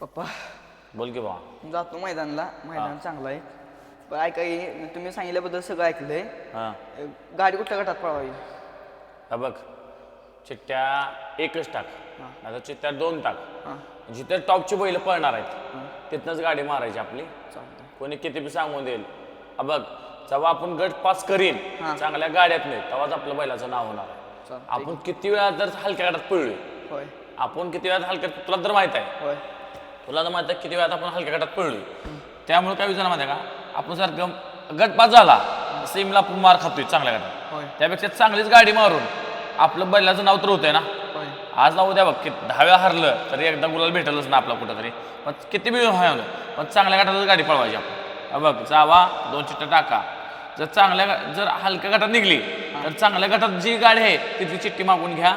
पप्पा. बोल की बा. जातो मैदानला. मैदान चांगलं आहे. पण ऐका हे तुम्ही सांगितल्याबद्दल सगळं ऐकलंय. हां. गाडी कुठल्या गटात पळवावी? हा बघ. चिट्ट्या एकच टाक. आता चिट्ट्या दोन टाक. हां. जिथे टॉपची बैल पळणार आहेत तिथनंच गाडी मारायची आपली. कोणी किती बी सांगून देईल. हा बघ. जेव्हा आपण गट पास करीन हां. चांगल्या गाड्यात नाही तेव्हाच आपलं बैलाचं नाव होणार आहे. आपण किती वेळा तर हलक्या गटात पळलोय होय. आपण किती वेळात हलक्यात तुला तर माहीत आहे. होय. तुला तर माहीत आहे किती वेळात आपण हलक्या गटात पळलोय. त्यामुळे काय विचार माहिती आहे का? आपण सारखं गट पास झाला सेमला आपण मार खातोय चांगल्या गटात. त्यापेक्षा चांगलीच गाडी मारून आपलं बैलाचं नाव तर होतंय ना. होय. आज ना उद्या बघ की दहाव्या हरलं तरी एकदा गुलाल भेटलच ना आपला कुठं तरी पण किती बी हरलं पण चांगल्या गटातच गाडी पळवायची आपण. हा बघ जावा दोन चिट्ट्या टाका. जर चांगल्या गा- जर हलक्या गटात निघली तर चांगल्या गटात जी गाडी आहे तिथली चिठ्ठी मागून घ्या.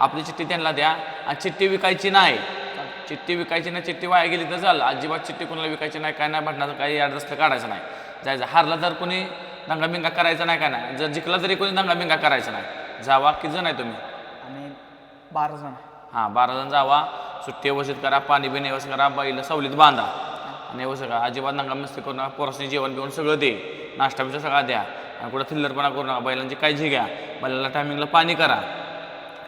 आपली चिठ्ठी त्यांना द्या. आणि चिठ्ठी विकायची नाही चिठ्ठी विकायची नाही चिठ्ठी वाया गेली तर चाल अजिबात चिठ्ठी कोणाला विकायची नाही काय नाही भांडणाचं काही रस्ता काढायचं नाही. जायचं हारला तर कोणी दंगाबिंगा करायचा नाही काय नाही? जर जिंकला तरी कोणी दंगाबिंगा करायचा नाही. जावा किती जण आहे तुम्ही? आणि बारा जण. हां बारा जण जावा. सुट्टी व्यवस्थित करा पाणी बिणी व्यवस्थित करा बैल सावलीत बांधा. आणि व्यवस्थित करा अजिबात नंगा मस्ती करू नका. पोरासनी जेवण बिवण सगळं दे. नाश्ता बिष्टा सगळा द्या. आणि कुठं थिल्लरपणा करू नका. बैलांची काळजी घ्या. बैलाला टायमिंगला पाणी करा.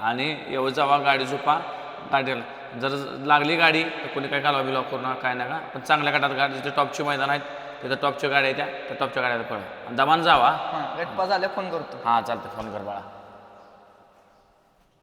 आणि व्यवस्थित जावा गाडी झोपा. गाडीला जर लागली गाडी तर कोणी काय कालवा बिलवा करू नका काय नका. पण चांगल्या गटात गाडी जिथे टॉपचे मैदान आहेत तिथं टॉपच्या गाड्या येत्या त्या टॉपच्या गाड्याला पळ. दमान जावा. गटपा झाल्या फोन करतो. हां चालतं फोन कर बाळा.